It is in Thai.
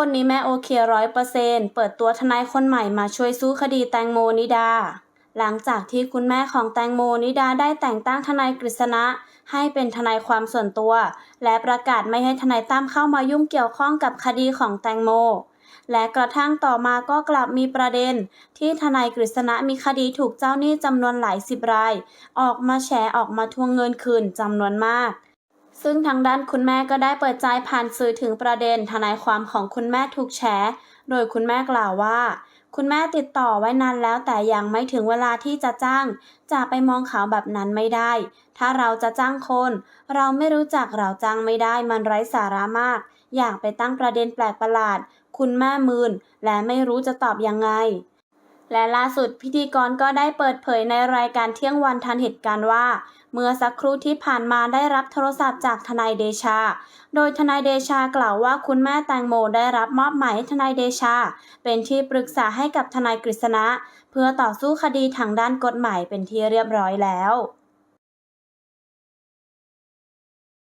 คนนี้แม่โอเคร้อยเปอร์เซนเปิดตัวทนายคนใหม่มาช่วยสู้คดีแตงโมนิดา หลังจากที่คุณแม่ของแตงโมนิดาได้แต่งตั้งทนายกฤษณะ ให้เป็นทนายความส่วนตัว และประกาศไม่ให้ทนายตั้มเข้ามายุ่งเกี่ยวข้องกับคดีของแตงโม และกระทั่งต่อมาก็กลับมีประเด็น ที่ทนายกฤษณะมีคดีถูกเจ้าหนี้จำนวนหลายสิบราย ออกมาแฉออกมาทวงเงินคืนจำนวนมาก ซึ่งทางด้านคุณแม่ก็ได้เปิดใจผ่านสื่อถึงประเด็นทนายความของคุณแม่ถูกแฉโดยคุณแม่กล่าวว่า คุณแม่ติดต่อไว้นานแล้วแต่ยังไม่ถึงเวลาที่จะจ้าง จะไปมองเขาแบบนั้นไม่ได้ ถ้าเราจะจ้างคน เราไม่รู้จักเราจ้างไม่ได้มันไร้สาระมาก อยากไปตั้งประเด็นแปลกประหลาด คุณแม่มืนและไม่รู้จะตอบยังไง และล่าสุดพิธีกรก็ได้เปิดเผยในรายการเที่ยงวันทันเหตุการณ์ว่า เมื่อสักครู่ที่ผ่านมาได้รับโทรศัพท์จากทนายเดชา โดยทนายเดชากล่าวว่าคุณแม่แตงโมได้รับมอบหมายให้ทนายเดชา เป็นที่ปรึกษาให้กับทนายกฤษณะ เพื่อต่อสู้คดีทางด้านกฎหมายเป็นที่เรียบร้อยแล้ว